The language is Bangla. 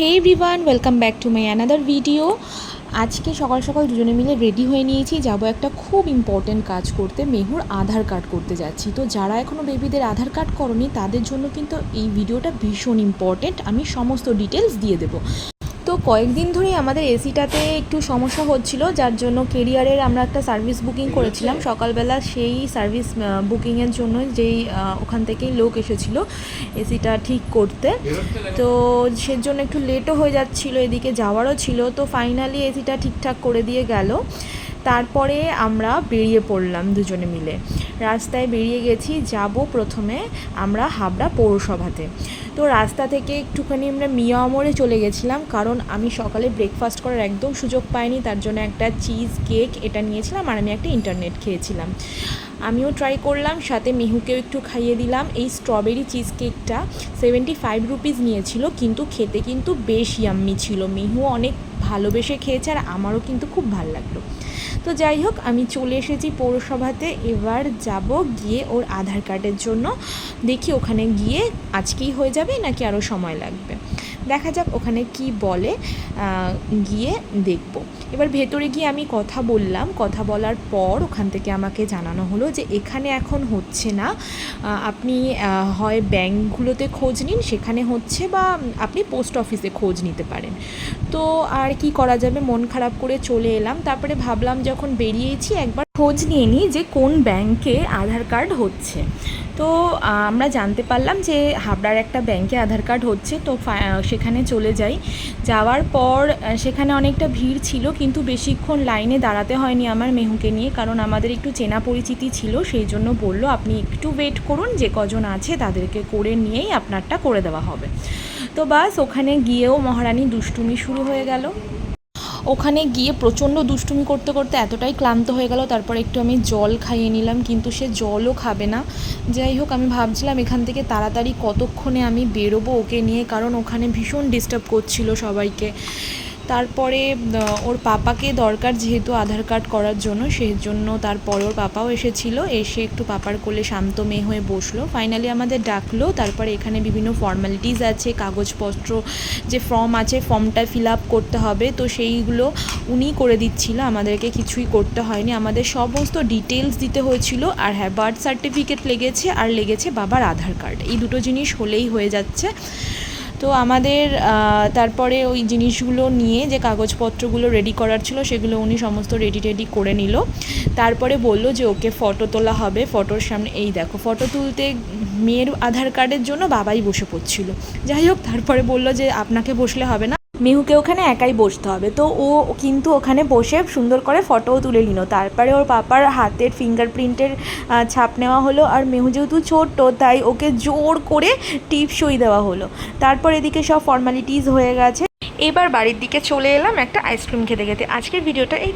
Hey everyone welcome back to my another video আজকে সকাল সকাল দুজনে মিলে রেডি হয়ে নিয়েছি, যাব একটা খুব ইম্পর্টেন্ট কাজ করতে, মেহুর আধার কার্ড করতে যাচ্ছি। তো যারা এখনও বেবিদের আধার কার্ড করনি, তাদের জন্য কিন্তু এই ভিডিওটা ভীষণ ইম্পর্টেন্ট আমি সমস্ত ডিটেলস দিয়ে দেবো। কয়েকদিন ধরেই আমাদের এসিটাতে একটু সমস্যা হচ্ছিল, যার জন্য কেরিয়ারের আমরা একটা সার্ভিস বুকিং করেছিলাম। সকালবেলা সেই সার্ভিস বুকিংয়ের জন্য যেই ওখান থেকেই লোক এসেছিল এসিটা ঠিক করতে। তো সেজন্য একটু লেটও হয়ে যাচ্ছিল, এদিকে যাওয়ারও ছিল। তো ফাইনালি এসিটা ঠিকঠাক করে দিয়ে গেল। তারপরে আমরা বেরিয়ে পড়লাম দুজনে মিলে। রাস্তায় বেরিয়ে গেছি, যাব প্রথমে আমরা হাবড়া পৌরসভাতে। তো রাস্তা থেকে একটুখানি আমরা মিয়া আমরে চলে গেছিলাম, কারণ আমি সকালে ব্রেকফাস্ট করার একদম সুযোগ পাইনি, তার জন্য একটা চিজ কেক এটা নিয়েছিলাম আর আমি একটা ইন্টারনেট খেয়েছিলাম। আমিও ট্রাই করলাম, সাথে মিহুকেও একটু খাইয়ে দিলাম। এই স্ট্রবেরি চিজ কেকটা সেভেন্টি ফাইভ রুপিস নিয়েছিল, কিন্তু খেতে কিন্তু বেশ ইয়াম্মি ছিল। মিহু অনেক ভালোবেসে খেয়েছে আর আমারও কিন্তু খুব ভালো লাগল। তো যাই হোক, আমি চলে এসেছি পৌরসভাতে। এবার যাব গিয়ে ওর আধার কার্ডের জন্য। দেখি ওখানে গিয়ে আজকেই হয়ে যাবে নাকি আরও সময় লাগবে। দেখা যাক ওখানে কি বলে গিয়ে দেখব। এবার ভেতরে গিয়ে আমি কথা বললাম। কথা বলার পর ওখান থেকে আমাকে জানানো হলো যে এখানে এখন হচ্ছে না। আপনি হয় ব্যাঙ্কগুলোতে খোঁজ নিন, সেখানে হচ্ছে বা আপনি পোস্ট অফিসে খোঁজ নিতে পারেন। তো আর কি করা যাবে, মন খারাপ করে চলে এলাম। তারপরে ভাবলাম যখন বেরিয়েছি একবার খোঁজ নিয়ে নিই যে কোন ব্যাংকে আধার কার্ড হচ্ছে। তো আমরা জানতে পারলাম যে হাবড়ার একটা ব্যাংকে আধার কার্ড হচ্ছে, তো সেখানে চলে যাই। যাওয়ার পর সেখানে অনেকটা ভিড় ছিল, কিন্তু বেশিক্ষণ লাইনে দাঁড়াতে হয়নি আমার মেহুকে নিয়ে, কারণ আমাদের একটু চেনা পরিচিতি ছিল, সেই জন্য বলল, আপনি একটু ওয়েট করুন, যে কজন আছে তাদেরকে করে নিয়েই আপনারটা করে দেওয়া হবে। তো বাস, ওখানে গিয়েও মহারানী দুষ্টুমি শুরু হয়ে গেল। ওখানে গিয়ে প্রচণ্ড দুষ্টুমি করতে করতে এতটাই ক্লান্ত হয়ে গেল, তারপর একটু আমি জল খাইয়ে নিলাম, কিন্তু সে জলও খাবে না। যাই হোক, আমি ভাবছিলাম এখান থেকে তাড়াতাড়ি কতক্ষণে আমি বেরোবো ওকে নিয়ে, কারণ ওখানে ভীষণ ডিস্টার্ব করছিল সবাইকে। তারপরে ওর পাপাকে দরকার যেহেতু আধার কার্ড করার জন্য সেই জন্য তারপরে ওর পাপাও এসেছিল। এসে একটু পাপার কোলে শান্ত মেয়ে হয়ে বসল। ফাইনালি আমাদের ডাকলো। তারপরে এখানে বিভিন্ন ফর্মালিটিস আছে, কাগজপত্র, যে ফর্ম আছে ফর্মটা ফিল আপ করতে হবে। তো সেইগুলো উনিই করে দিচ্ছিল। আমাদেরকে কিছুই করতে হয়নি। আমাদের সমস্ত ডিটেলস দিতে হয়েছিল। আর হ্যাঁ বার্থ সার্টিফিকেট লেগেছে, আর লেগেছে বাবার আধার কার্ড। এই দুটো জিনিস হলেই হয়ে যাচ্ছে। তো আমাদের তারপরে ওই জিনিসগুলো নিয়ে যে কাগজপত্রগুলো রেডি করার ছিল, সেগুলো উনি সমস্ত রেডি টেডি করে নিল। তারপরে বলল যে ওকে ফটো তোলা হবে। ফটোর সামনে, এই দেখো ফটো তুলতে মেয়ের আধার কার্ডের জন্য বাবাই বসে পড়ছিল। যাই হোক, তারপরে বলল যে আপনাকে বসলে হবে না। মেহুকে ওখানে একাই বসতে হবে। তো ও কিন্তু ওখানে বসে সুন্দর করে ফটোও তুলে নিল। তারপরে ওর পাপার হাতের ফিঙ্গারপ্রিন্টের ছাপ নেওয়া হলো আর মেহু যেহেতু ছোট্ট, তাই ওকে জোর করে টিপ সই দেওয়া হলো। তারপর এদিকে সব ফর্মালিটিস হয়ে গেছে। এবার বাড়ির দিকে চলে এলাম একটা আইসক্রিম খেতে খেতে। আজকের ভিডিওটা এই